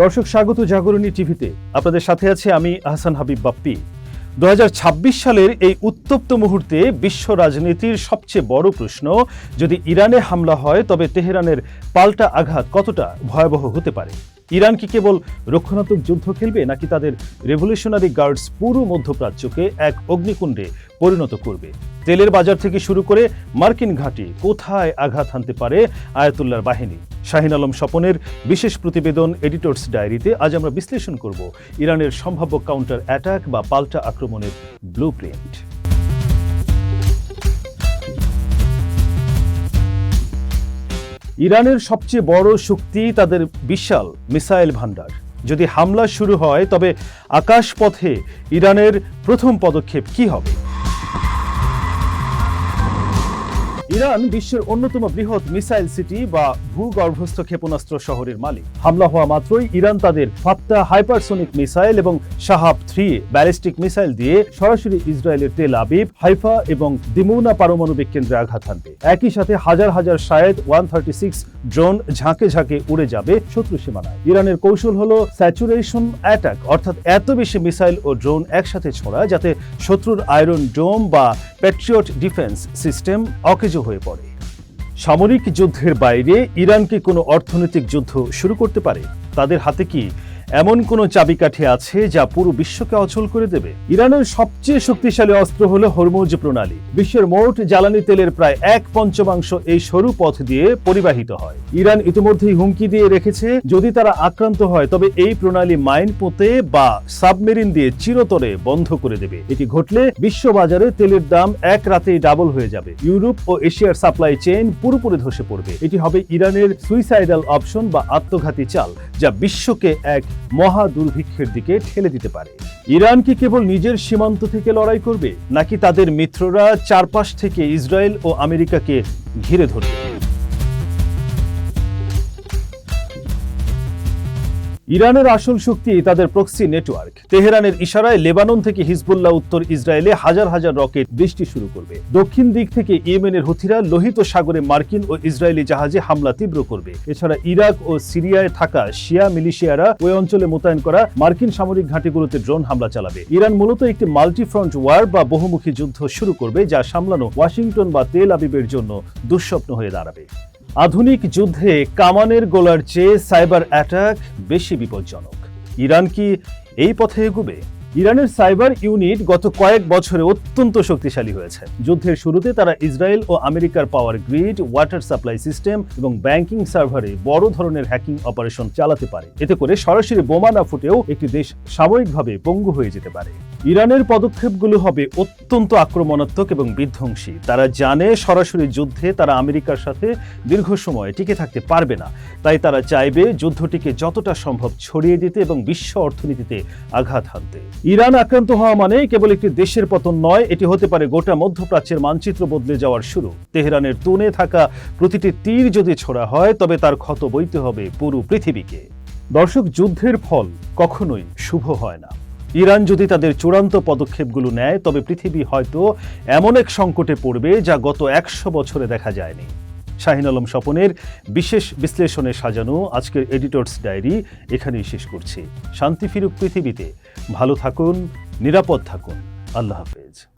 দর্শক, স্বাগত জাগরণী টিভিতে। আপনাদের সাথে আছে আমি আহসান হাবিব বাপ্পি। দুহাজার ছাব্বিশ সালের এই উত্তপ্ত মুহূর্তে বিশ্ব রাজনীতির সবচেয়ে বড় প্রশ্ন, যদি ইরানে হামলা হয়, তবে তেহরানের পাল্টা আঘাত কতটা ভয়াবহ হতে পারে? ইরান কি কেবল রক্ষণাত্মক যুদ্ধ খেলবে, নাকি তাদের রেভলিউশনারি গার্ডস পুরো মধ্যপ্রাচ্যকে এক অগ্নিকুণ্ডে পরিণত করবে? তেলের বাজার থেকে শুরু করে মার্কিন ঘাঁটি কোথায় আঘাত হানতে পারে আয়াতুল্লাহর বাহিনী? শাহিন আলম স্বপনের বিশেষ প্রতিবেদন এডিটর্স ডায়েরিতে আজ আমরা বিশ্লেষণ করব ইরানের সম্ভাব্য কাউন্টার অ্যাটাক বা পাল্টা আক্রমণের ব্লু প্রিন্ট ইরানের সবচেয়ে বড় শক্তি তাদের বিশাল মিসাইল ভান্ডার যদি হামলা শুরু হয়, তবে আকাশপথে ইরানের প্রথম পদক্ষেপ কি হবে? ইরান বিশ্বের অন্যতম বৃহৎ মিসাইল সিটি বা ভূগর্ভস্থ ক্ষেপণাস্ত্র শহরের মালিক। হামলা হওয়া মাত্রই ইরান তাদের ফাত্তা হাইপারসোনিক মিসাইল এবং শাহাব থ্রি ব্যালিস্টিক মিসাইল দিয়ে সরাসরি ইসরায়েলের তেল আবিব, হাইফা এবং দিমুনা পারমাণবিক কেন্দ্রে আঘাত হানবে। একই সাথে হাজার হাজার Shahed one thirty six drone ঝাঁকে ঝাঁকে উড়ে যাবে শত্রু সীমানায়। ইরানের কৌশল হলো স্যাচুরেশন অ্যাটাক, অর্থাৎ এত বেশি মিসাইল ও ড্রোন একসাথে ছোড়া যাতে শত্রুর আয়রন ডোম বা প্যাট্রিয়ট ডিফেন্স সিস্টেম অকেজো হয়ে পড়ে। সামরিক যুদ্ধের বাইরে ইরান কি কোনো অর্থনৈতিক যুদ্ধ শুরু করতে পারে? তাদের হাতে কি এমন কোন চাবিকাঠি আছে যা পুরো বিশ্বকে অচল করে দেবে? ইরানের সবচেয়ে শক্তিশালী অস্ত্র হলো হরমুজ প্রণালী। বিশ্বের মোট জ্বালানি তেলের প্রায় এক পঞ্চমাংশ এই সরু পথ দিয়ে পরিবাহিত হয়। ইরান ইতিমধ্যেই হুমকি দিয়ে রেখেছে, যদি তারা আক্রান্ত হয়, তবে এই প্রণালী মাইন পোতে বা সাবমেরিন দিয়ে চিরতরে বন্ধ করে দেবে। এটি ঘটলে বিশ্ববাজারে তেলের দাম এক রাতেই ডাবল হয়ে যাবে। ইউরোপ ও এশিয়ার সাপ্লাই চেইন পুরোপুরি ধসে পড়বে। এটি হবে ইরানের সুইসাইডাল অপশন বা আত্মঘাতী চাল, যা বিশ্বকে এক মহা দুর্ভিক্ষের দিকে ঠেলে দিতে পারে। ইরান কি কেবল নিজের সীমান্ত থেকে লড়াই করবে, নাকি তাদের মিত্ররা চারপাশ থেকে ইসরায়েল ও আমেরিকাকে ঘিরে ধরবে? ইরানের আসল শক্তি তাদের প্রক্সি নেটওয়ার্ক তেহরানের ইশারায় লেবানন থেকে হিজবুল্লাহ উত্তর ইসরায়েলে হাজার হাজার রকেট বৃষ্টি শুরু করবে। দক্ষিণ দিক থেকে ইয়েমেনের হুথিরা লোহিত সাগরে মার্কিন ও ইসরায়েলি জাহাজে হামলা তীব্র করবে। এছাড়া ইরাক ও সিরিয়ায় থাকা শিয়া মিলিশিয়ারা ওই অঞ্চলে মোতায়েন করা মার্কিন সামরিক ঘাঁটিগুলোতে ড্রোন হামলা চালাবে। ইরান মূলত একটি মাল্টিফ্রন্ট ওয়ার বা বহুমুখী যুদ্ধ শুরু করবে, যা সামলানো ওয়াশিংটন বা তেল আবিবের জন্য দুঃস্বপ্ন হয়ে দাঁড়াবে। আধুনিক যুদ্ধে কামানের গোলার চেয়ে সাইবার অ্যাটাক বেশি বিপজ্জনক। ইরান কি এই পথে এগুবে? ইরানের সাইবার ইউনিট গত কয়েক বছরে অত্যন্ত শক্তিশালী হয়েছে। যুদ্ধের শুরুতে তারা ইসরায়েল ও আমেরিকার power grid, water supply system এবং ব্যাংকিং সার্ভারে বড় ধরনের হ্যাকিং অপারেশন চালাতে পারে। এতে করে সরাসরি বোমা না ফুটেও একটি দেশ সাময়িকভাবে পঙ্গু হয়ে যেতে পারে। ইরানের পদক্ষেপগুলো হবে অত্যন্ত আক্রমণাত্মক এবং বিধ্বংসী। তারা জানে সরাসরি যুদ্ধে তারা আমেরিকার সাথে দীর্ঘ সময় টিকে থাকতে পারবে না। তাই তারা চাইবে যুদ্ধটিকে যতটা সম্ভব ছড়িয়ে দিতে এবং বিশ্ব অর্থনীতিতে আঘাত হানতে। ইরান আক্রান্ত হওয়া মানে কেবল একটি দেশের পতন নয়, এটি হতে পারে গোটা মধ্যপ্রাচ্যের মানচিত্র বদলে যাওয়ার শুরু। তেহরানের তুনে থাকা প্রতিটি তীর যদি ছোড়া হয়, তবে তার ক্ষত বইতে হবে পুরো পৃথিবীকে। দর্শক, যুদ্ধের ফল কখনোই শুভ হয় না। ইরান যদি তাদের চূড়ান্ত পদক্ষেপগুলো নেয়, তবে পৃথিবী হয়তো এমন এক সংকটে পড়বে যা গত একশো বছরে দেখা যায়নি। শাহিন আলম স্বপনের বিশেষ বিশ্লেষণে সাজানো আজকের এডিটর্স ডায়েরি এখানেই শেষ করছি। শান্তি ফিরুক পৃথিবীতে। ভালো থাকুন, নিরাপদ থাকুন। আল্লাহ হাফেজ।